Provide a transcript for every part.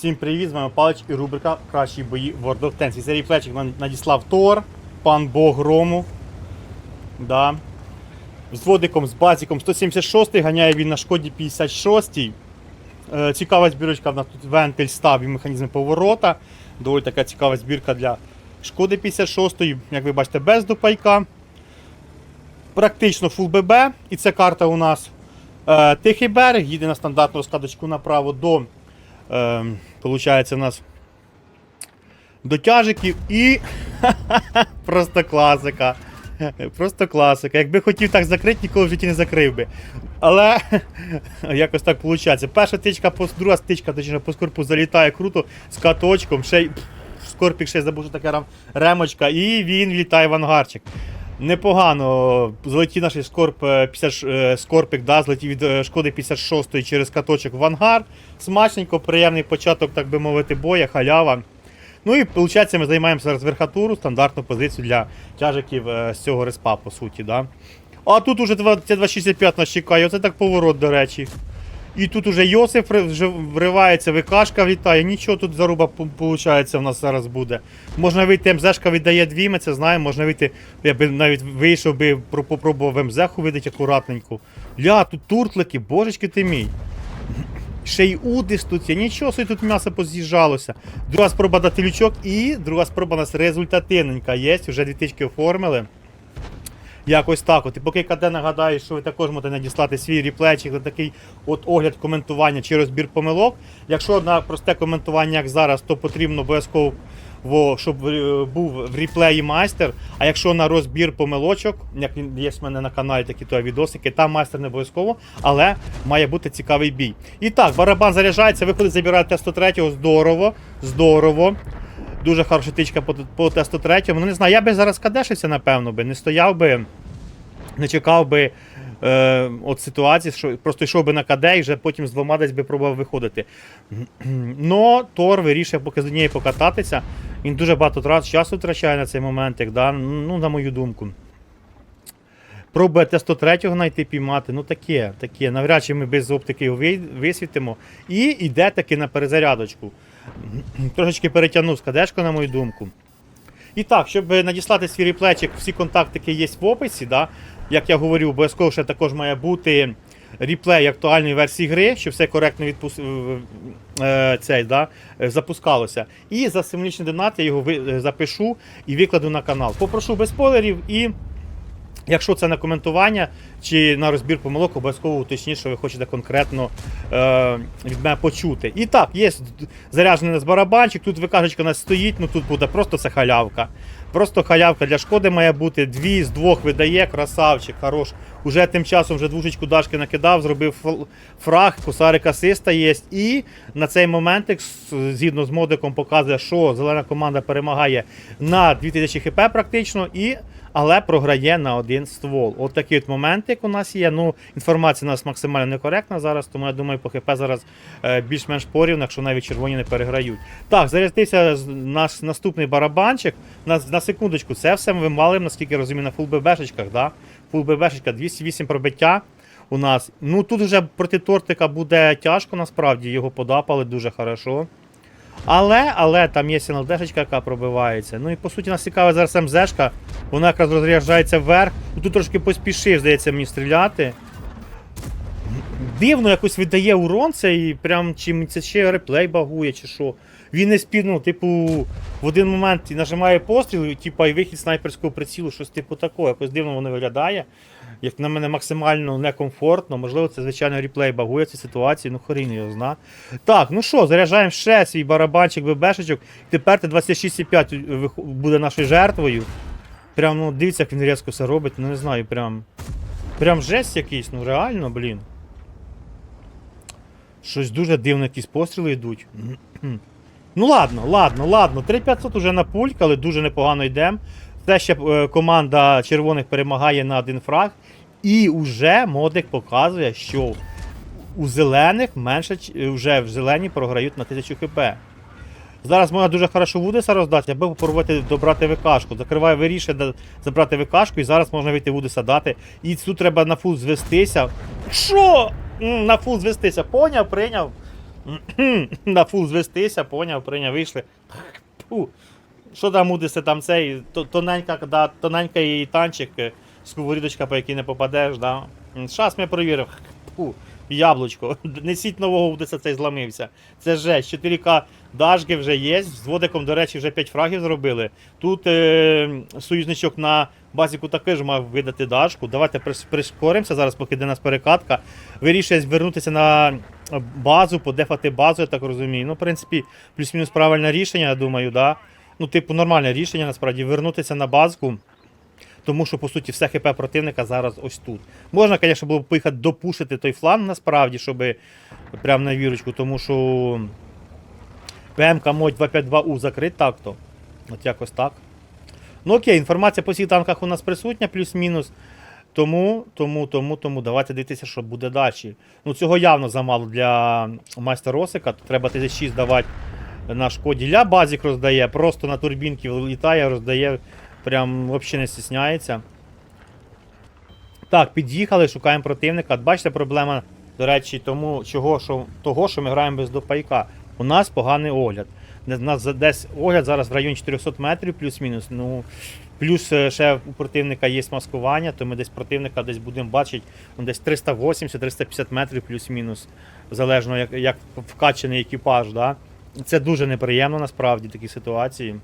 Всім привіт, з вами Палич і рубрика Кращі бої World of Tanks. І серії плечик надіслав Тор, пан Бог Грому. Да. З водиком, з базіком 176 ганяє він на шкоді 56. Е, цікава збірочка, в нас тут вентиль став і механізм поворота. Доволі така цікава збірка для шкоди 56 -ї. як ви бачите, без допайка. Практично фул ББ. І це карта у нас е, Тихий берег, їде на стандартну розкладочку направо до е, Получається у нас до тяжиків і просто класика. Просто класика. Якби хотів так закрити, ніколи в житті не закрив би. Але якось так виходить. Перша тичка, друга стичка, точніше, по скорпу залітає круто з каточком. Ще й скорпік ще забув, що таке ремочка, і він влітає в ангарчик. Непогано. Злетів наш скорп, е, 50, ш- е, скорпік, да, злетів від е, шкоди 56 через каточок в ангар. Смачненько, приємний початок, так би мовити, боя, халява. Ну і виходить, ми займаємося зараз верхатуру, стандартну позицію для тяжиків е, з цього респа, по суті. Да? А тут уже 2- 265 нас чекає, оце так поворот, до речі. І тут уже Йосиф вривається, ВКшка влітає, нічого тут заруба виходить в нас зараз буде. Можна вийти, МЗшка віддає дві, ми це знаємо, можна вийти, я би навіть вийшов би, про- попробував МЗху видати акуратненько. Ля, тут туртлики, божечки ти мій. Ще й удиш тут є, нічого собі тут м'ясо поз'їжджалося. Друга спроба дати лючок і друга спроба у нас результативненька є, вже дві тички оформили. Якось так. От. І поки КД нагадаю, що ви також можете надіслати свій реплейчик на такий от огляд коментування чи розбір помилок. Якщо на просте коментування, як зараз, то потрібно обов'язково, во- щоб е, був в реплеї майстер. А якщо на розбір помилочок, як є в мене на каналі такі то відосики, там майстер не обов'язково, але має бути цікавий бій. І так, барабан заряджається, виходить, забирає Т-103, здорово, здорово. Дуже хороша тичка по, по Т-103. Ну не знаю, я би зараз кадешився, напевно, би, не стояв би, не чекав би е, от ситуації, що просто йшов би на КД і вже потім з двома десь би пробував виходити. Но Тор вирішив поки з однією покататися. Він дуже багато трат часу втрачає на цей моментик, да? ну, на мою думку. Пробує Т-103 знайти піймати, ну таке, таке. Навряд чи ми без оптики його висвітимо. І йде таки на перезарядочку. Трошечки перетягнув з кадешку, на мою думку. І так, щоб надіслати свій реплечик, всі контактики є в описі. Да? Як я говорив, обов'язково ще також має бути реплей актуальної версії гри, щоб все коректно відпус... е, цей, да? запускалося. І за символічний донат я його запишу і викладу на канал. Попрошу без спойлерів і. Якщо це на коментування чи на розбір помилок, обов'язково уточніть, що ви хочете конкретно е, від мене почути. І так, є заряджений нас барабанчик, тут викажечка нас стоїть, ну тут буде просто це халявка. Просто халявка для шкоди має бути. Дві з двох видає, красавчик, хорош. Уже тим часом вже двушечку дашки накидав, зробив фраг, косарик асиста є. І на цей моментик, з- згідно з модиком, показує, що зелена команда перемагає на 2000 хп практично. і але програє на один ствол. От такий от моментик у нас є. Ну, інформація у нас максимально некоректна зараз, тому я думаю, по ХП зараз е, більш-менш порівно, якщо навіть червоні не переграють. Так, зарядився наш наступний барабанчик. На, на секундочку, це все ми валимо, наскільки я розумію, на фул ББшечках. Да? Фул ББшечка 208 пробиття. У нас. Ну тут вже проти тортика буде тяжко, насправді, його подапали дуже хорошо. Але, але там є СНЛДшечка, яка пробивається. Ну і по суті нас цікавить зараз МЗшка. Вона якраз розряджається вверх. Ну, Тут трошки поспішив, здається, мені стріляти. Дивно якось видає урон цей, прям чим це ще реплей багує, чи що. Він не спів, ну, типу, в один момент нажимає постріл, і, типу, і вихід снайперського прицілу, щось типу такого. Якось дивно воно виглядає. Як на мене максимально некомфортно. Можливо, це звичайно реплей багує цій ситуації, ну хрін його зна. Так, ну що, заряджаємо ще свій барабанчик ББшечок. Тепер Т-26,5 буде нашою жертвою. Прям, ну, дивіться, як він різко все робить, ну не знаю, прям. Прям жесть якийсь, ну реально, блін. Щось дуже дивно, якісь постріли йдуть. Ну ладно, ладно, ладно. 3500 уже напулькали, дуже непогано йдемо. Це ще е, команда червоних перемагає на один фраг. І вже модик показує, що у зелених менше е, вже в зелені програють на 1000 хп. Зараз можна дуже хорошо Вудеса роздати, аби попробувати добрати ВКшку. Закриває вирішує забрати ВКшку, і зараз можна вийти Вудеса дати. І тут треба на фул звестися. Що? На фул звестися. Поняв, прийняв. на фул звестися, поняв, прийняв, вийшли. Фу. Що там мудиться, там цей тоненька, да, тоненький танчик, е, сковорідочка, по якій не попадеш, да. Щас ми перевірив. Фу, яблучко. Несіть нового Удеса, цей зламився. Це жесть. 4К дажки вже є. З водиком, до речі, вже 5 фрагів зробили. Тут е, союзничок на базіку також мав видати дашку. Давайте прискоримося зараз, поки йде нас перекатка. Вирішує звернутися на базу, подефати базу, я так розумію. Ну, в принципі, плюс-мінус правильне рішення, я думаю, да. Ну, типу, нормальне рішення, насправді, вернутися на базку. Тому що, по суті, все ХП противника зараз ось тут. Можна, звісно, було б поїхати допушити той фланг насправді, щоб прямо на вірочку, тому що ПМК модь 252У закрит так-то. От якось так. Ну окей, інформація по всіх танках у нас присутня, плюс-мінус. Тому, тому, тому, тому давайте дивитися, що буде далі. Ну, цього явно замало для майстра Росика. Треба 36 давати на шкоді. Ля базік роздає, просто на турбінки літає, роздає, прям взагалі не стісняється. Так, під'їхали, шукаємо противника. Бачите, проблема, до речі, тому, чого, що, того, що ми граємо без допайка. У нас поганий огляд. У нас десь огляд зараз в районі 400 метрів, плюс-мінус. Ну, плюс е, ще у противника є маскування, то ми десь противника десь будемо бачити ну, десь 380-350 метрів, плюс-мінус. Залежно, як, як вкачаний екіпаж. Да? Це дуже неприємно насправді такі ситуації.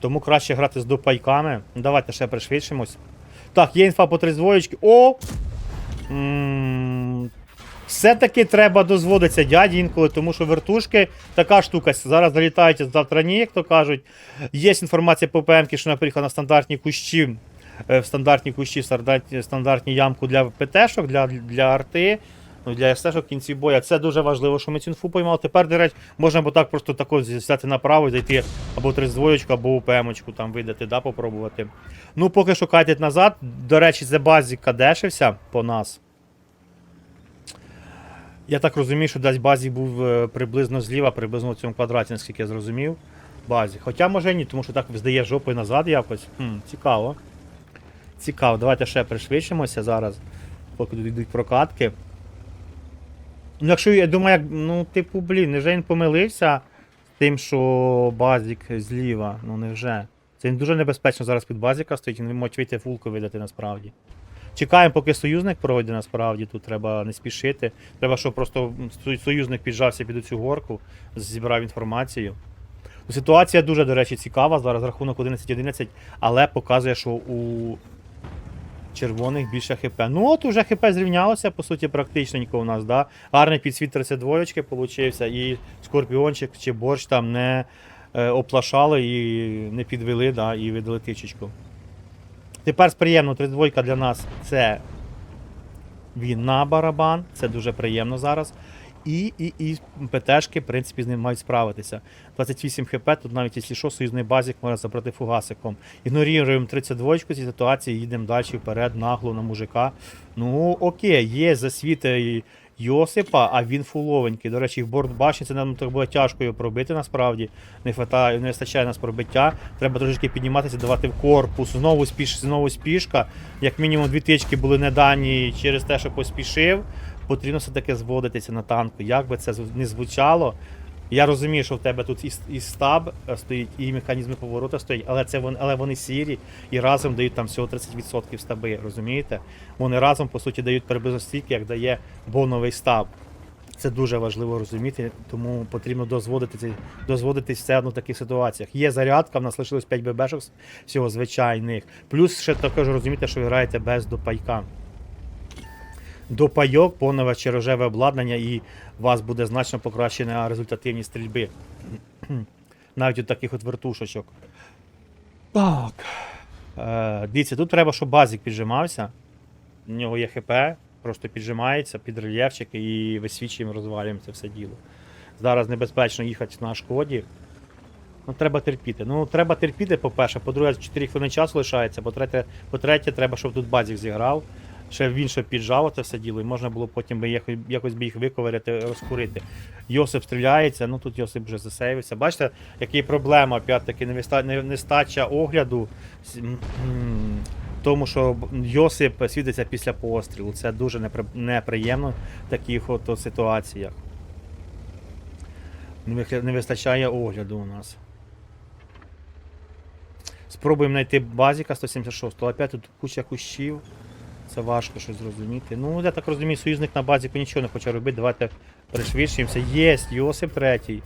Тому краще грати з допайками. Давайте ще пришвидшимось. Так, є інфа по три двоєчки. О! Все-таки треба дозводитися дяді інколи, тому що вертушки така штука. Зараз залітають завтра ні, як то кажуть. Є інформація по ПМ, що вона приїхала на стандартні кущі. е, В стандартні кущі, стандартні ямку для ПТшок, для, для арти, ну, для СТшок в кінці боя. Це дуже важливо, що ми цю інфу поймали. Тепер, до речі, можна бо так просто тако взяти направо зайти або три двоєчку, або ПМ-очку там видати, да, попробувати. Ну, поки шукайте назад. До речі, це базік кадешився по нас. Я так розумію, що десь базік був е, приблизно зліва, приблизно в цьому квадраті, наскільки я зрозумів. Базі. Хоча може ні, тому що так здає жопою назад якось. Хм, цікаво. Цікаво. Давайте ще пришвидшимося зараз, поки тут йдуть прокатки. Ну, якщо я думаю, як, ну, типу, блін, невже він помилився з тим, що базік зліва? Ну невже. Це він дуже небезпечно зараз під базіка стоїть, він може вийти фулку видати насправді. Чекаємо, поки союзник пройде насправді, тут треба не спішити. Треба, щоб просто союзник піджався під цю горку, зібрав інформацію. Ситуація дуже, до речі, цікава. Зараз рахунок 11-11, але показує, що у червоних більше ХП. Ну от уже ХП зрівнялося, по суті, практичненько у нас, да. Гарний підсвіт 32 получився, і скорпіончик чи борщ там не е, оплашали і не підвели, да, і видали тичечку. Тепер приємно 32 для нас це він на барабан, це дуже приємно зараз. І, і, і ПТшки, в принципі, з ним мають справитися. 28 хп, тут навіть, якщо що, союзний базік може забрати фугасиком. Ігноруємо 32 ці ситуації, їдемо далі вперед, нагло на мужика. Ну, окей, є засвіти Йосипа, а він фуловенький. До речі, в борт це нам так буде тяжко його пробити насправді. Не хватає, не вистачає нас пробиття. Треба трошечки підніматися, давати в корпус. Знову спіш, знову спішка. Як мінімум дві тички були не дані через те, що поспішив. Потрібно все-таки зводитися на танку. Як би це не звучало. Я розумію, що в тебе тут і, і стаб е, стоїть, і механізми повороту стоять, але це вони, але вони сірі і разом дають там всього 30% стаби, розумієте? Вони разом, по суті, дають приблизно стільки, як дає боновий стаб. Це дуже важливо розуміти, тому потрібно дозводити, дозводитись все одно в таких ситуаціях. Є зарядка, в нас лишилось 5 ББшок всього звичайних. Плюс ще також розумієте, що ви граєте без допайка. Допайок, понове чи рожеве обладнання, і у вас буде значно покращена результативність стрільби. Навіть у таких от вертушечок. Так. Е, дивіться, тут треба, щоб базик піджимався. У нього є ХП, просто піджимається під рельєфчик і висвічуємо, розвалюємо це все діло. Зараз небезпечно їхати на шкоді. Ну, треба терпіти. Ну, треба терпіти, по-перше. По-друге, 4 хвилини часу лишається. По-третє, по-третє, треба, щоб тут базік зіграв. Ще він ще піджав це все діло, і можна було потім би якось, якось би їх виковиряти, розкурити. Йосип стріляється, ну тут Йосип вже засейвився. Бачите, які проблема, опять-таки, нестача огляду. Тому що Йосип світиться після пострілу. Це дуже неприємно в таких от ситуаціях. Не вистачає огляду у нас. Спробуємо знайти базіка 176, але опять тут куча кущів. Це важко щось зрозуміти. Ну, я так розумію, союзник на базі нічого не хоче робити. Давайте пришвидшуємося. Єсть, Йосип третій.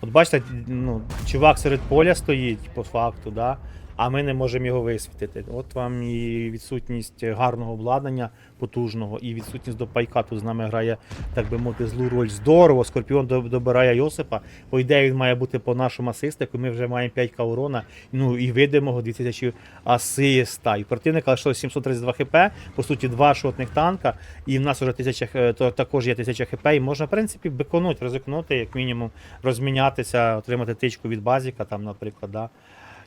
От бачите, ну, чувак серед поля стоїть по факту, да? А ми не можемо його висвітити. От вам і відсутність гарного обладнання потужного, і відсутність до пайка тут з нами грає, так би мовити, злу роль. Здорово, Скорпіон добирає Йосипа. По ідеї він має бути по нашому асистику. Ми вже маємо 5к урона, ну і видимого 2000 асиста. І противника лишилось 732 хп, по суті, два шотних танка, і в нас вже 1000, х- то, також є 1000 хп, і можна, в принципі, беконуть, ризикнути, як мінімум, розмінятися, отримати тичку від базіка, там, наприклад, да,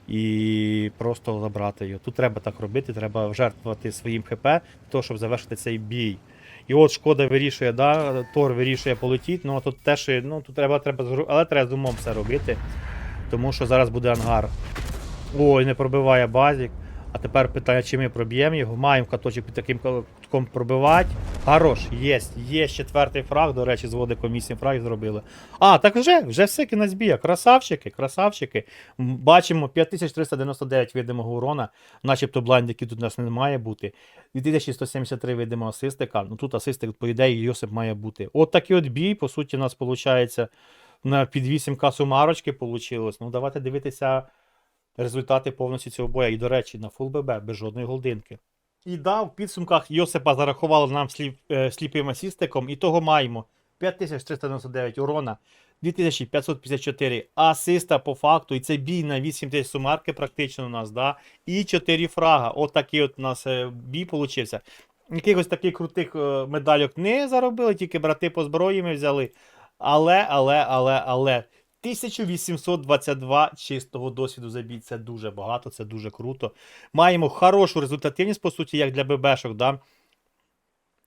і просто забрати його. Тут треба так робити, треба жертвувати своїм ХП того, щоб завершити цей бій. І от шкода вирішує, да, Тор вирішує полетіти, ну а тут теж, ну тут треба, треба, але треба з умом все робити, тому що зараз буде ангар. Ой, не пробиває базік. А тепер питання, чи ми проб'ємо його. Маємо каточок під таким катком пробивати. Хорош, є, є четвертий фраг, до речі, зводи комісії фраг зробили. А, так вже, вже все кінець бія. Красавчики, красавчики. Бачимо 5399 видимого урона, начебто блайндиків тут у нас не має бути. 2173 видимого асистика. Ну тут асистик, по ідеї, Йосип має бути. От такий от бій, по суті, у нас виходить на під 8к сумарочки получилось. Ну, давайте дивитися результати повністю цього боя. І, до речі, на фул ББ без жодної голдинки. І да, в підсумках Йосипа зарахували нам сліп, е, сліпим асістиком, і того маємо 5399 урона, 2554 асиста по факту, і це бій на 8000 сумарки практично у нас, да? і 4 фрага. От такий от у нас е, бій получився. Якихось таких крутих е, медальок не заробили, тільки брати по зброї ми взяли. Але, але, але, але. 1822 чистого досвіду забій. Це дуже багато, це дуже круто. Маємо хорошу результативність, по суті, як для ББшок. Да?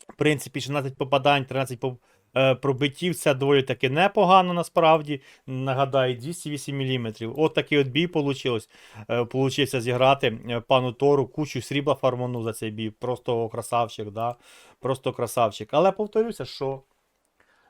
В принципі, 16 попадань, 13 по- е, пробиттів. Це доволі таки непогано насправді. Нагадаю, 208 мм. От такий от бій получилось. Е, зіграти е, пану Тору, кучу срібла фарману за цей бій. Просто красавчик, да? Просто красавчик. Але повторюся, що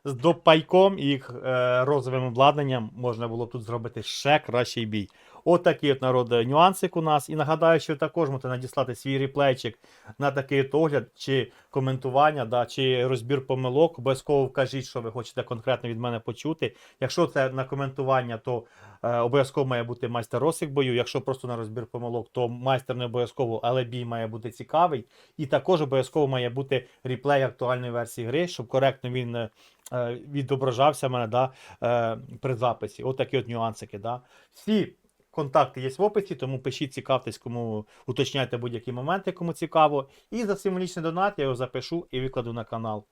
з допайком і їх е, розовим обладнанням можна було б тут зробити ще кращий бій. От такий от народ нюансик у нас. І нагадаю, що також можете надіслати свій реплейчик на такий от огляд, чи коментування, да, чи розбір помилок. Обов'язково вкажіть, що ви хочете конкретно від мене почути. Якщо це на коментування, то е, обов'язково має бути майстер розсік бою. Якщо просто на розбір помилок, то майстер не обов'язково, але бій має бути цікавий. І також обов'язково має бути реплей актуальної версії гри, щоб коректно він. е, е, відображався в мене да, е, при записі. От такі от нюансики. Да. Всі контакти є в описі, тому пишіть, цікавтесь, кому уточняйте будь-які моменти, кому цікаво. І за символічний донат я його запишу і викладу на канал.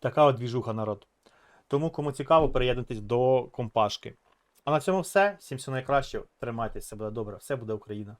Така от двіжуха народ. Тому, кому цікаво, приєднуйтесь до компашки. А на цьому все. Всім всього найкращого. Тримайтеся, все буде добре, все буде Україна.